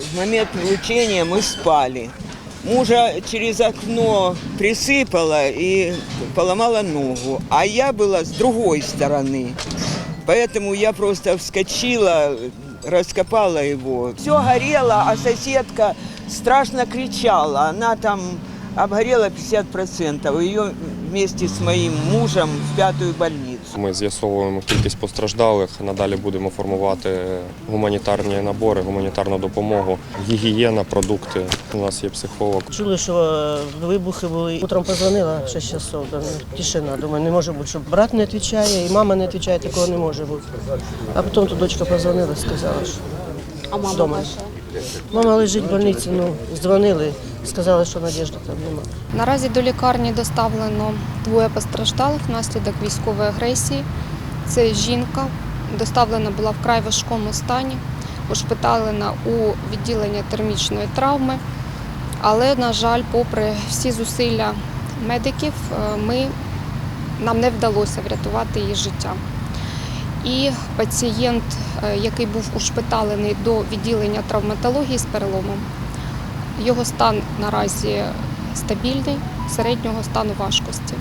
В момент влучения мы спали. Мужа через окно присыпало и поломала ногу, а я была с другой стороны. Поэтому я просто вскочила, раскопала его. Все горело, а соседка страшно кричала. Она там обгорела 50%. Ее вместе с моим мужем в пятую больницу. Ми з'ясовуємо кількість постраждалих. Надалі будемо формувати гуманітарні набори, гуманітарну допомогу, гігієна, продукти. У нас є психолог. Чули, що е, вибухи були. Утром позвонила 6 часов, там тишина. Думаю, не може бути, щоб брат не відповідає і мама не відповідає, такого не може бути. А потім тут дочка позвонила, сказала, що А мама Дома. ваша? Мама лежить в больниці, ну, дзвонили, сказали, що надіжди там немає. Наразі до лікарні доставлено двоє постраждалих внаслідок військової агресії. Це жінка, доставлена була в край важкому стані, ушпиталена у відділення термічної травми. Але, на жаль, попри всі зусилля медиків, е, ми, нам не вдалося врятувати її життя. І пацієнт, е, який був ушпиталений до відділення травматології з переломом, його стан наразі стабільний, середнього стану важкості.